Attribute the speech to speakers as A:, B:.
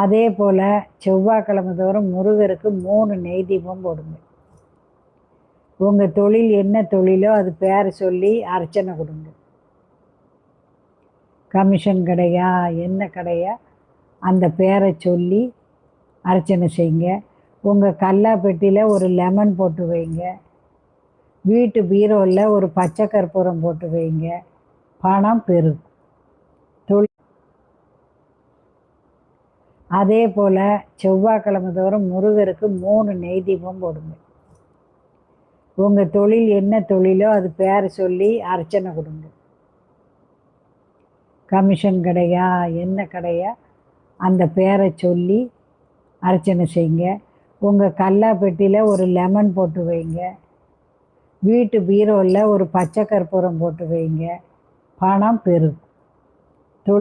A: அதே போல் செவ்வாய்க்கிழமை தோறும் முருகருக்கு மூணு நெய் தீபம் போடுங்க. உங்கள் தொழில் என்ன தொழிலோ அது பேரை சொல்லி அர்ச்சனை கொடுங்க. கமிஷன் கடையா என்ன கடையா அந்த பேரை சொல்லி அர்ச்சனை செய்யுங்க. உங்கள் கல்லா பெட்டியில் ஒரு லெமன் போட்டு வைங்க. வீட்டு பீரோவில் ஒரு பச்சை கற்பூரம் போட்டு வைங்க. பணம் பெருகும் தொழில் அதே போல் செவ்வாய்க்கிழமை தோறும் முருகருக்கு மூணு நெய் தீபம் போடுங்க. உங்கள் தொழில் என்ன தொழிலோ அது பேரை சொல்லி அர்ச்சனை கொடுங்க. கமிஷன் கடையா என்ன கடையா அந்த பேரை சொல்லி அர்ச்சனை செய்யுங்க. உங்கள் கல்லா பெட்டியில் ஒரு லெமன் போட்டு வைங்க. வீட்டு பீரோவில் ஒரு பச்சை கற்பூரம் போட்டு வைங்க. பணம் பெருகும்.